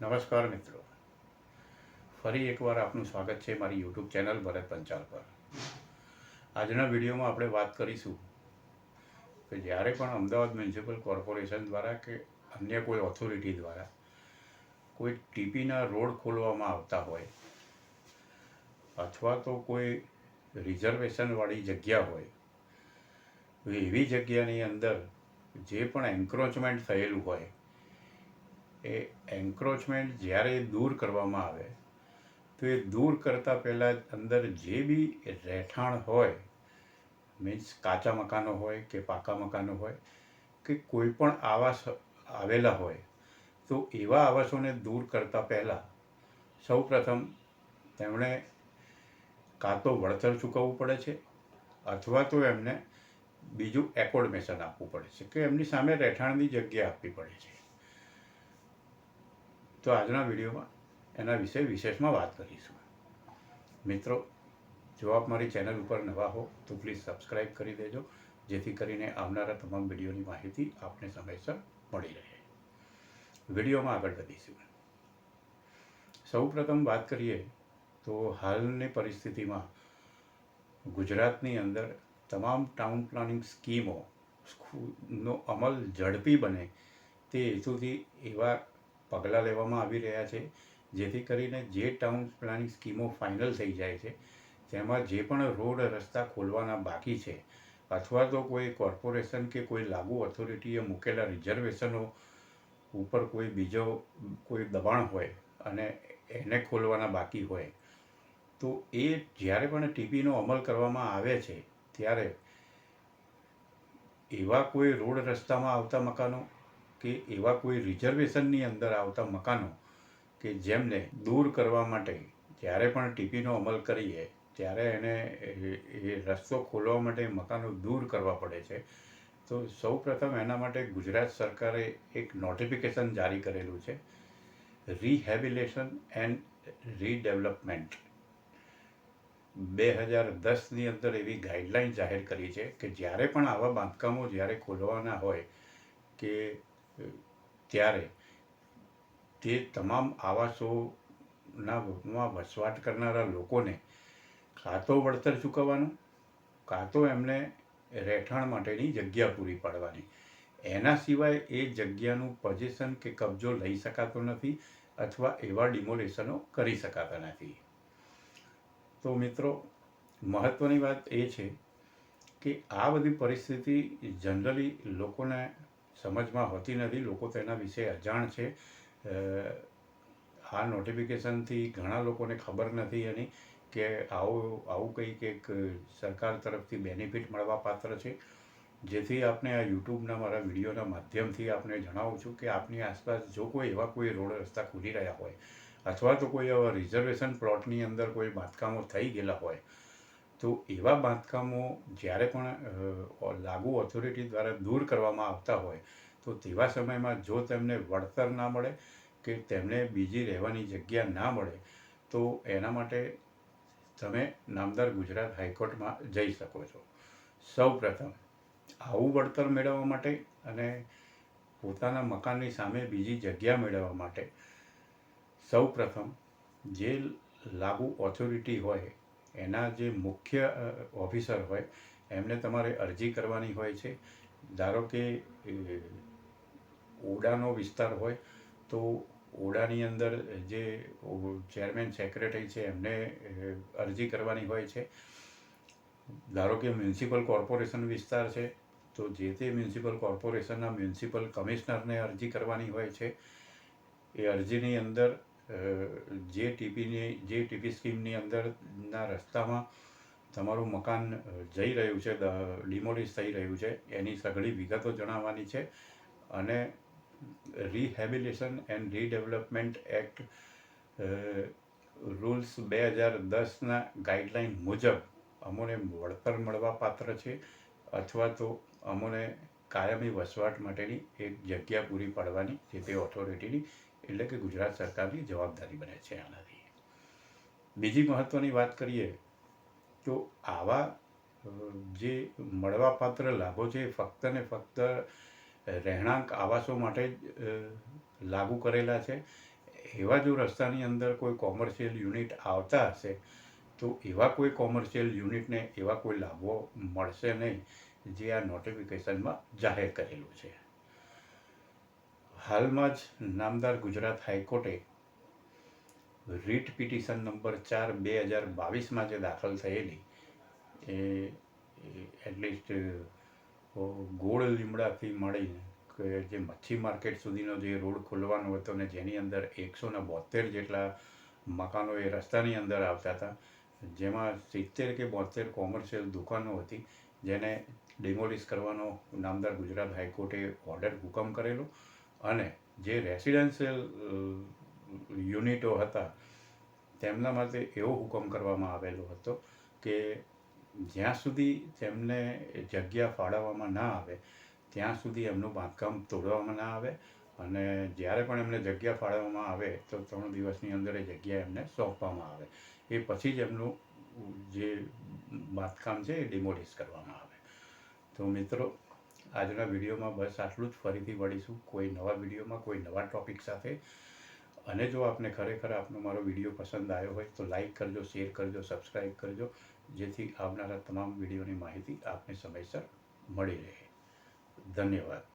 નમસ્કાર મિત્રો. ફરી એકવાર આપનું સ્વાગત છે મારી યુટ્યુબ ચેનલ ભરત પંચાલ પર. આજના વિડીયોમાં આપણે વાત કરીશું કે જ્યારે પણ અમદાવાદ મ્યુનિસિપલ કોર્પોરેશન દ્વારા કે અન્ય કોઈ ઓથોરિટી દ્વારા કોઈ ટીપીના રોડ ખોલવામાં આવતા હોય અથવા તો કોઈ રિઝર્વેશનવાળી જગ્યા હોય એવી જગ્યાની અંદર જે પણ એન્ક્રોચમેન્ટ થયેલું હોય એ એન્ક્રોચમેન્ટ જ્યારે દૂર કરવામાં આવે, તો એ દૂર કરતાં પહેલાં અંદર જે બી રહેઠાણ હોય મીન્સ કાચા મકાનો હોય કે પાકા મકાનો હોય કે કોઈ પણ આવાસ આવેલા હોય, તો એવા આવાસોને દૂર કરતાં પહેલાં સૌપ્રથમ તેમણે કાં તો વળતર ચૂકવવું પડે છે અથવા તો એમને બીજું એકોડમેશન આપવું પડે છે કે એમની સામે રહેઠાણની જગ્યા આપવી પડે છે. તો આજના વિડીયોમાં એના વિશે વિશેષમાં વાત કરીશું. મિત્રો, જો આપ મારી ચેનલ ઉપર નવા હો, તો પ્લીઝ સબસ્ક્રાઈબ કરી દેજો, જેથી કરીને આવનારા તમામ વિડીયોની માહિતી આપને સમયસર મળી રહે. વિડીયોમાં આગળ વધીશું. સૌપ્રથમ વાત કરીએ તો હાલની પરિસ્થિતિમાં ગુજરાતની અંદર તમામ ટાઉન પ્લાનિંગ સ્કીમો નો અમલ ઝડપી બને તે હેતુથી એવા પગલાં લેવામાં આવી રહ્યા છે, જેથી કરીને જે ટાઉન પ્લાનિંગ સ્કીમો ફાઇનલ થઈ જાય છે, તેમાં જે પણ રોડ રસ્તા ખોલવાના બાકી છે, અથવા તો કોઈ કોર્પોરેશન કે કોઈ લાગુ ઓથોરિટીએ મૂકેલા રિઝર્વેશનો ઉપર કોઈ બીજો કોઈ દબાણ હોય અને એને ખોલવાના બાકી હોય, તો એ જ્યારે પણ ટીપીનો અમલ કરવામાં આવે છે, ત્યારે એવા કોઈ રોડ રસ્તામાં આવતા મકાનો કે એવા કોઈ રિઝર્વેશનની અંદર આવતા મકાનો કે જેમને દૂર કરવા માટે જ્યારે પણ ટીપીનો અમલ કરીએ, ત્યારે એને એ- રસ્તો ખોલવા માટે મકાનો દૂર કરવા પડે છે. તો સૌપ્રથમ એના માટે ગુજરાત સરકારે એક નોટિફિકેશન જારી કરેલું છે. રિહેબિલેશન એન્ડ રીડેવલપમેન્ટ બે હજાર દસની અંદર એવી ગાઈડલાઇન જાહેર કરી છે કે જ્યારે પણ આવા બાંધકામો જ્યારે ખોલવાના હોય કે ત્યારે તે તમામ આવાસોના માં વસવાટ કરનારા લોકોને કાં તો વળતર ચૂકવવાનું કાં તો એમને રહેઠાણ માટેની જગ્યા પૂરી પાડવાની. એના સિવાય એ જગ્યાનું પોઝિશન કે કબજો લઈ શકાતો નથી અથવા એવા ડિમોલેશનો કરી શકાતા નથી. તો મિત્રો મહત્ત્વની વાત એ છે કે આ બધી પરિસ્થિતિ જનરલી લોકોને સમજમાં હોતી નથી. લોકો તેના વિશે અજાણ છે. આ નોટિફિકેશનથી ઘણા લોકોને ખબર નથી એની કે આવું આવું કંઈક એક સરકાર તરફથી બેનિફિટ મળવા પાત્ર છે. જેથી આપને આ યુટ્યુબના મારા વિડીયોના માધ્યમથી આપને જણાવું છું કે આપની આસપાસ જો કોઈ એવા કોઈ રોડ રસ્તા ખુલી રહ્યા હોય અથવા તો કોઈ એવા રિઝર્વેશન પ્લોટની અંદર કોઈ બાંધકામો થઈ ગયેલા હોય તો એવા બાંધકામો જ્યારે પણ લાગુ ઓથોરિટી દ્વારા દૂર કરવામાં આવતા હોય, તો તેવા સમયમાં જો તેમને વળતર ના મળે કે તેમને બીજી રહેવાની જગ્યા ના મળે, તો એના માટે તમે નામદાર ગુજરાત હાઈકોર્ટમાં જઈ શકો છો. સૌ પ્રથમ, આવું વળતર મેળવવા માટે અને પોતાના મકાનની સામે બીજી જગ્યા મેળવવા માટે. સૌ પ્રથમ, જે લાગુ ઓથોરિટી હોય એના જે મુખ્ય ઓફિસર હોય, એમને તમારે અરજી કરવાની હોય છે. ધારો કે ઓડાનો વિસ્તાર હોય, તો ઓડાની અંદર જે ચેરમેન સેક્રેટરી છે, એમને અરજી કરવાની હોય છે. ધારો કે મ્યુનિસિપલ કોર્પોરેશન વિસ્તાર છે, તો જે તે મ્યુનિસિપલ કોર્પોરેશનના મ્યુનિસિપલ કમિશનરને અરજી કરવાની હોય છે. એ અરજીની અંદર જે ટીપીની, જે ટીપી સ્કીમની અંદરના રસ્તામાં તમારું મકાન જઈ રહ્યું છે ડિમોલિશ થઈ રહ્યું છે, એની સઘળી વિગતો જણાવવાની છે અને rehabilitation and redevelopment act rules બે હજાર દસના ગાઈડલાઇન મુજબ અમોને વળતર મળવા પાત્ર છે અથવા તો અમોને કાયમી વસવાટ માટેની એક જગ્યા પૂરી પાડવાની જે તે ઓથોરિટીની એટલે કે ગુજરાત સરકારની જવાબદારી બને છે આનાથી. બીજી મહત્ત્વની વાત કરીએ તો આવા જે મળવાપાત્ર લાભો છે ફક્ત ને ફક્ત રહેણાંક આવાસો માટે જ લાગુ કરેલા છે. એવા જો રસ્તાની અંદર કોઈ કોમર્શિયલ યુનિટ આવતા હશે, તો એવા કોઈ કોમર્શિયલ યુનિટને એવા કોઈ લાભો મળશે નહીં, જે આ નોટિફિકેશનમાં જાહેર કરેલું છે. હાલમાં જ નામદાર ગુજરાત હાઈકોર્ટે રીટ પિટિશન નંબર ચાર બે હજાર બાવીસમાં જે દાખલ થયેલી, એ એટલીસ્ટ ગોળ લીમડાથી મળીને કે જે મચ્છી માર્કેટ સુધીનો જે રોડ ખોલવાનો હતો ને જેની અંદર એકસો ને બોતેર જેટલા મકાનો એ રસ્તાની અંદર આવતા હતા, જેમાં સિત્તેર કે બોતેર કોમર્શિયલ દુકાનો હતી, જેને ડિમોલિશ કરવાનો નામદાર ગુજરાત હાઈકોર્ટે ઓર્ડર હુકમ કરેલો. અને જે રેસિડેન્શિયલ યુનિટો હતા, તેમના માટે એવો હુકમ કરવામાં આવેલો હતો કે જ્યાં સુધી તેમને જગ્યા ફાળવવામાં ના આવે, ત્યાં સુધી એમનું બાંધકામ તોડવામાં ના આવે અને જ્યારે પણ એમને જગ્યા ફાળવવામાં આવે, તો ત્રણ દિવસની અંદર એ જગ્યા એમને સોંપવામાં આવે. એ પછી જ એમનું જે બાંધકામ છે એ ડિમોલિશ કરવામાં આવે. તો મિત્રો આજના વિડીયોમાં બસ આટલું જ. ફરીથી મળીશું કોઈ નવા વિડીયોમાં, કોઈ નવા ટોપિક સાથે. અને જો આપને ખરેખર આપનો મારો વીડિયો પસંદ આવ્યો હોય તો લાઈક કરજો, શેર કરજો સબસ્ક્રાઈબ કરજો, જેથી આવનારા તમામ વિડીયોની માહિતી આપને સમયસર મળી રહે. ધન્યવાદ.